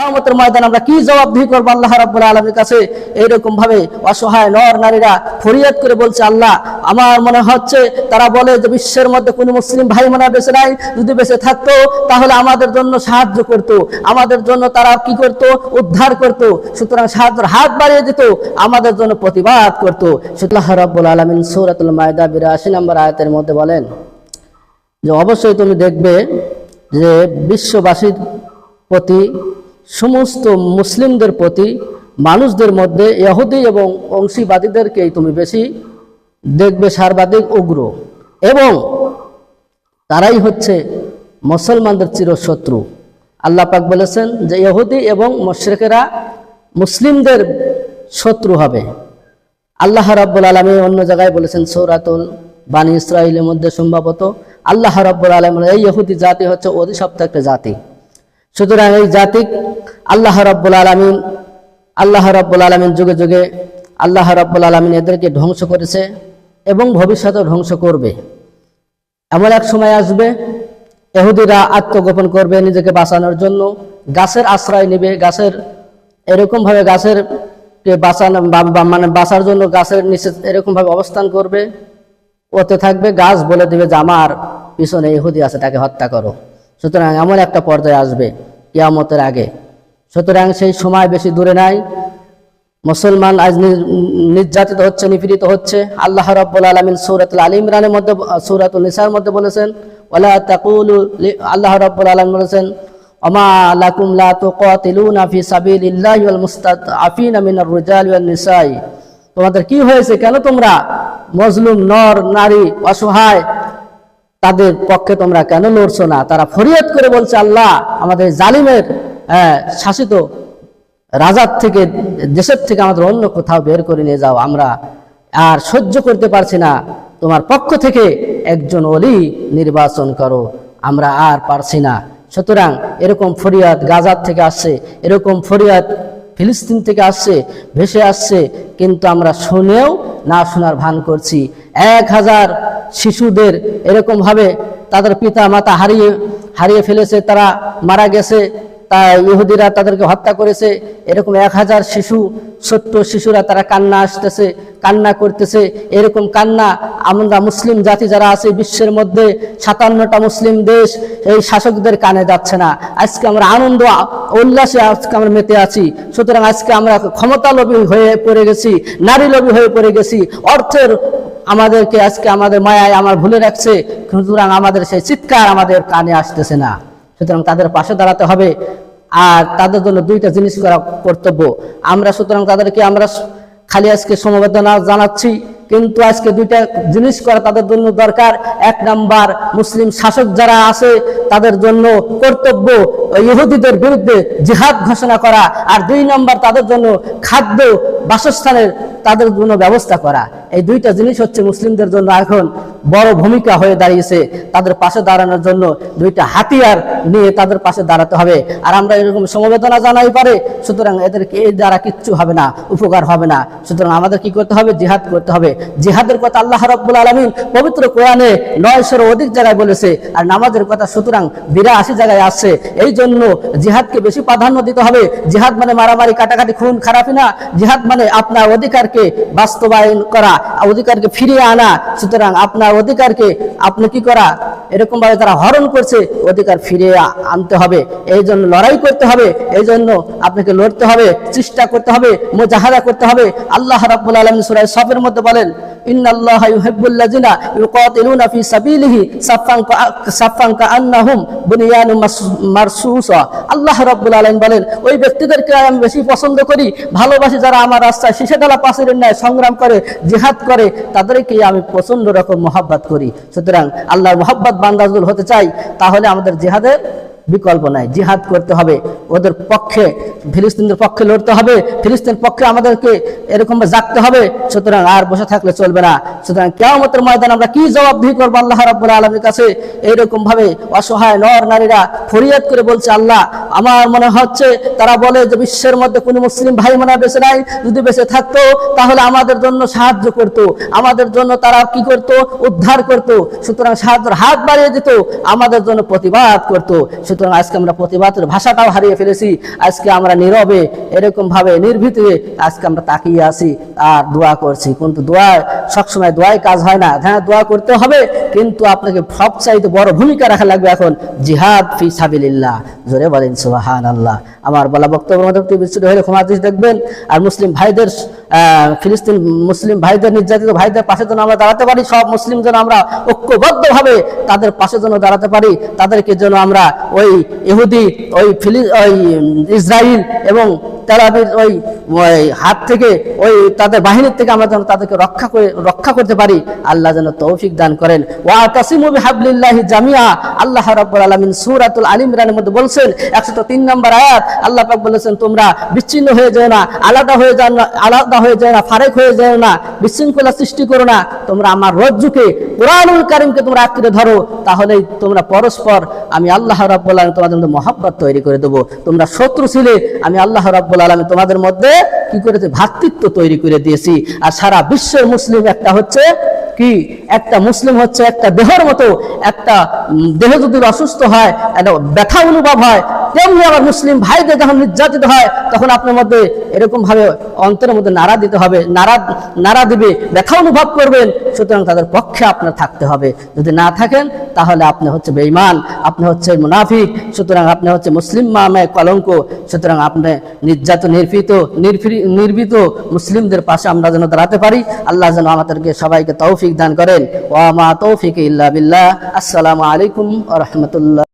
কিয়ামতের ময়দান আমরা কি জবাবদিহি করব আল্লাহ রাব্বুল আলমীর কাছে? এইরকম ভাবে অসহায় নর নারীরা ফরিয়াদ করে বলছে, আল্লাহ, আমার মনে হচ্ছে তারা বলে যে বিশ্বের মধ্যে কোনো মুসলিম ভাই মনে বেঁচে নাই, যদি বেঁচে থাকতো তাহলে আমাদের জন্য সাহায্য করত, আমাদের জন্য তারা কি করত? উদ্ধার করত, সুতরাং সাহায্যের হাত বাড়িয়ে দিত, আমাদের জন্য প্রতিবাদ করত। সুতরাং রাব্বুল আলমিন সৌরাতুল মায়দা বিরাশি নম্বর আয়াতের মধ্যে বলেন যে, অবশ্যই তুমি দেখবে যে, বিশ্ববাসীর প্রতি সমস্ত মুসলিমদের প্রতি, মানুষদের মধ্যে ইহুদি এবং অংশীবাদীদেরকেই তুমি বেশি দেখবে সার্বাধিক উগ্র। এবং তারাই হচ্ছে মুসলমানদের চিরশত্রু। আল্লাহ পাক বলেছেন যে ইহুদি এবং মুশরিকেরা মুসলিমদের শত্রু হবে। আল্লাহ রাব্বুল আলমী অন্য জায়গায় বলেছেন, সৌরাতুল বানী ইসরায়েলের মধ্যে সম্ভবত, আল্লাহ রাব্বুল আলম এই ইহুদি জাতি হচ্ছে অধিসপ্ত একটা জাতি। সুতরাং এই জাতি আল্লাহ রাব্বুল আলমিন, আল্লাহ রাব্বুল আলমিন যুগে যুগে আল্লাহ রাব্বুল আলমিন এদেরকে ধ্বংস করেছে এবং ভবিষ্যতেও ধ্বংস করবে। এমন এক সময় আসবে এহুদিরা আত্মগোপন করবে নিজেকে বাঁচানোর জন্য, গাছের আশ্রয় নেবে, গাছের এরকমভাবে গাছের বাঁচানো মানে বাঁচার জন্য গাছের নিচে এরকমভাবে অবস্থান করবে, ওতে থাকবে, গাছ বলে দিবে যে, আমার পিছনে ইহুদি আছে, তাকে হত্যা করো। সুতরাং এমন একটা পর্যায়ে আসবে। কিয়ামতের আগে। সুতরাং সেই সময় বেশি দূরে নাই। মুসলমান আজ নির্যাতিত হচ্ছে, নিপীড়িত হচ্ছে। আল্লাহ রাব্বুল আলামিন সূরাতুল আলী ইমরানের মধ্যে, সূরাতুল নিসার মধ্যে বলেছেন, ওয়ালা তাকুলু আল্লাহ রাব্বুল আলামিন বলেছেন, ওমা লাকুম লা তুকাতিলুনা ফি সাবিলিল্লাহি ওয়াল মুস্তাদআফিনা মিনার রিজালি ওয়ান নিসাই। তোমাদের কি হয়েছে? কেন তোমরা মজলুম, নর, নারী, অসহায় তাদের পক্ষে তোমরা কেন লড়ছো না? তারা ফরিয়াদ করে বলছে আল্লাহ আমাদের জালিমের হ্যাঁ, শাসিত রাজার থেকে দেশের থেকে আমাদের অন্য কোথাও বের করে নিয়ে যাও। আমরা আর সহ্য করতে পারছি না। তোমার পক্ষ থেকে একজন অলি নির্বাচন করো। আমরা আর পারছি না। সুতরাং এরকম ফরিয়াদ গাজার থেকে আসছে এরকম ফরিয়াদ ফিলিস্তিন থেকে আসছে ভেসে আসছে কিন্তু আমরা শুনেও না শোনার ভান করছি। এক হাজার শিশুদের এরকমভাবে তাদের পিতা মাতা হারিয়ে হারিয়ে ফেলেছে, তারা মারা গেছে, তা ইহুদিরা তাদেরকে হত্যা করেছে, এরকম এক হাজার শিশু, ছোট্ট শিশুরা তারা কান্না আসতেছে, কান্না করতেছে, এরকম কান্না আমরা মুসলিম জাতি যারা আছে, বিশ্বের মধ্যে সাতান্নটা মুসলিম দেশ, এই শাসকদের কানে যাচ্ছে না। আজকে আমরা আনন্দ, উল্লাসে আজকে আমরা মেতে আছি। সুতরাং আজকে আমরা ক্ষমতালোভী হয়ে পড়ে গেছি, নারীলোভী হয়ে পড়ে গেছি, অর্থের আমাদেরকে আজকে আমাদের মায়ায় আমার ভুলে রাখছে, সুতরাং আমাদের সেই চিৎকার আমাদের কানে আসতেছে না। সুতরাং তাদের পাশে দাঁড়াতে হবে। আর তাদের জন্য দুইটা জিনিস করা কর্তব্য। আমরা সুতরাং তাদেরকে আমরা খালি আজকে সমবেদনা জানাচ্ছি। কিন্তু আজকে দুইটা জিনিস করা তাদের জন্য দরকার। এক নাম্বার, মুসলিম শাসক যারা আছে, তাদের জন্য কর্তব্য ইহুদিদের বিরুদ্ধে জিহাদ ঘোষণা করা। আর দুই নাম্বার, তাদের জন্য খাদ্য বাসস্থানের তাদের জন্য ব্যবস্থা করা। এই দুইটা জিনিস হচ্ছে মুসলিমদের জন্য। এখন বড় ভূমিকা হয়ে দাঁড়িয়েছে তাদের পাশে দাঁড়ানোর জন্য দুইটা হাতিয়ার নিয়ে তাদের পাশে দাঁড়াতে হবে। আর আমরা এরকম সমবেদনা জানাই পারে, সুতরাং এদেরকে এই দ্বারা কিচ্ছু হবে না, উপকার হবে না। সুতরাং আমাদের কি করতে হবে? জিহাদ করতে হবে। জিহাদের কথা আল্লাহ রব্বুল আলমিন পবিত্র কোরআনে নয়শোর অধিক জায়গায় বলেছে, আর নামাজের কথা সুতরাং বিরাশি জায়গায় আসছে। এই জন্য জিহাদকে বেশি প্রাধান্য দিতে হবে। জিহাদ মানে মারামারি, কাটাকাটি, খুন, খারাপি না। জিহাদ মানে আপনার অধিকারকে বাস্তবায়ন করা, অধিকারকে ফিরিয়ে আনা। সুতরাং আপনার অধিকারকে আপনি কি করা? এরকম ভাবে তারা হরণ করছে, অধিকার ফিরিয়ে আ- আনতে হবে। এই জন্য লড়াই করতে হবে, এই জন্য আপনাকে লড়তে হবে, চেষ্টা করতে হবে, মোজাহাদা করতে হবে। আল্লাহ রাব্বুল আলামিন সূরা সফের মধ্যে বলেন, ইন্নাল্লাহা আল্লাহ বলেন, ওই ব্যক্তিদেরকে আমি বেশি পছন্দ করি, ভালোবাসি যারা আমার রাস্তায় পাশের ন্যায় সংগ্রাম করে, জিহাদ করে আমি প্রচণ্ড রকম মহাব্বত করি। সুতরাং আল্লাহর মহাব্বাত বান্দাজুল হতে চাই তাহলে আমাদের জিহাদের বিকল্প নাই। জিহাদ করতে হবে। ওদের পক্ষে, ফিলিস্তিনদের পক্ষে লড়তে হবে। ফিলিস্তিন পক্ষে আমাদেরকে এরকম জাগতে হবে। সুতরাং আর বসে থাকলে চলবে না। সুতরাং কেয়ামতের ময়দান আমরা কি জবাবদিহি করব আল্লাহ রাব্বুল আলমীর কাছে? এইরকম ভাবে অসহায় নর নারীরা ফরিয়াদ করে বলছে আল্লাহ, আমার মনে হচ্ছে তারা বলে যে বিশ্বের মধ্যে কোনো মুসলিম ভাই মনে বেঁচে নাই। যদি বেঁচে থাকতো, তাহলে আমাদের জন্য সাহায্য করত। আমাদের জন্য তারা কি করত? উদ্ধার করত। সুতরাং সাহায্যের হাত বাড়িয়ে দিত। আমাদের জন্য প্রতিবাদ করত। সুতরাং আজকে আমরা প্রতিবাদের ভাষাটাও হারিয়ে ফেলেছি। আজকে আমরা নীরবে, এরকমভাবে নির্ভীতে আজকে আমরা তাকিয়ে আছি আর দোয়া করছি। কিন্তু দোয়া সবসময় দোয়ায় কাজ হয় না। হ্যাঁ দোয়া করতে হবে কিন্তু আপনাকে সব চাইতে বড় ভূমিকা রাখা লাগবে এখন জিহাদ ফি সাবিলিল্লাহ। জোরে বলেন সুবাহান আল্লাহ আমার বলা বক্তব্যের মধ্যে বিস্তৃত হলে ক্ষমা দৃষ্টি দেখবেন, আর মুসলিম ভাইদের ফিলিস্তিন মুসলিম ভাইদের, নির্যাতিত ভাইদের পাশে যেন আমরা দাঁড়াতে পারি, সব মুসলিম যেন আমরা ঐক্যবদ্ধভাবে তাদের পাশে যেন দাঁড়াতে পারি, তাদেরকে যেন আমরা ওই ইহুদি, ওই ফিলি, ওই ইসরায়েল এবং ওই ওই হাত থেকে, ওই তাদের বাহিনীর থেকে আমরা যেন তাদেরকে রক্ষা করে রক্ষা করতে পারি। আল্লাহ যেন তৌফিক দান করেন। ওয়া তাসিমু বিহাবলিল্লাহি জামিয়া আল্লাহ রাব্বুল আলামিন সূরাতুল আল ইমরানের মধ্যে বলছেন 103 নম্বর আয়াত, আল্লাহ পাক বলেছেন, তোমরা বিচ্ছিন্ন হয়ে যেও না, আলাদা হয়ে যাও না, আলাদা হয়ে যেও না, ফারেক হয়ে যেও না, বিশৃঙ্খলা সৃষ্টি করো না। তোমরা আমার রজ্জুকে কোরআনুল কারিমকে তোমরা আঁকড়ে ধরো, তাহলেই তোমরা পরস্পর, আমি আল্লাহ রাব্বুল আলামিন তোমাদের মধ্যে মহব্বত তৈরি করে দেবো। তোমরা শত্রু ছিলে, আমি আল্লাহ রাব্বুল আলামিন তোমাদের মধ্যে কি করেছে? ভ্রাতৃত্ব তৈরি করে দিয়েছি। আর সারা বিশ্বের মুসলিম একটা হচ্ছে কি? একটা মুসলিম হচ্ছে একটা দেহের মতো, একটা দেহ যদি অসুস্থ হয়, একটা ব্যথা অনুভব হয় তেমনি আবার মুসলিম ভাইদের যখন নির্যাতিত হয়, তখন আপনার মধ্যে এরকম ভাবে অন্তরের মধ্যে নাড়া দিতে হবে। নাড়া নাড়া দিবে, ব্যথা অনুভব করবেন, সুতরাং তাদের পক্ষে আপনার থাকতে হবে। যদি না থাকেন, তাহলে আপনি হচ্ছে বেঈমান, আপনি হচ্ছে মুনাফিক, সুতরাং আপনি হচ্ছে মুসলিম মামে কলঙ্ক, সুতরাং আপনি নির্যাতন নির্ভীত, নির্ভী- নির্ভীত মুসলিমদের পাশে আমরা যেন দাঁড়াতে পারি। আল্লাহ যেন আমাদেরকে সবাইকে তৌফিক দান করেন। ওয়া মা তৌফিক ইল্লা বিল্লাহ। আসসালামু আলাইকুম রাহমাতুল্লাহ।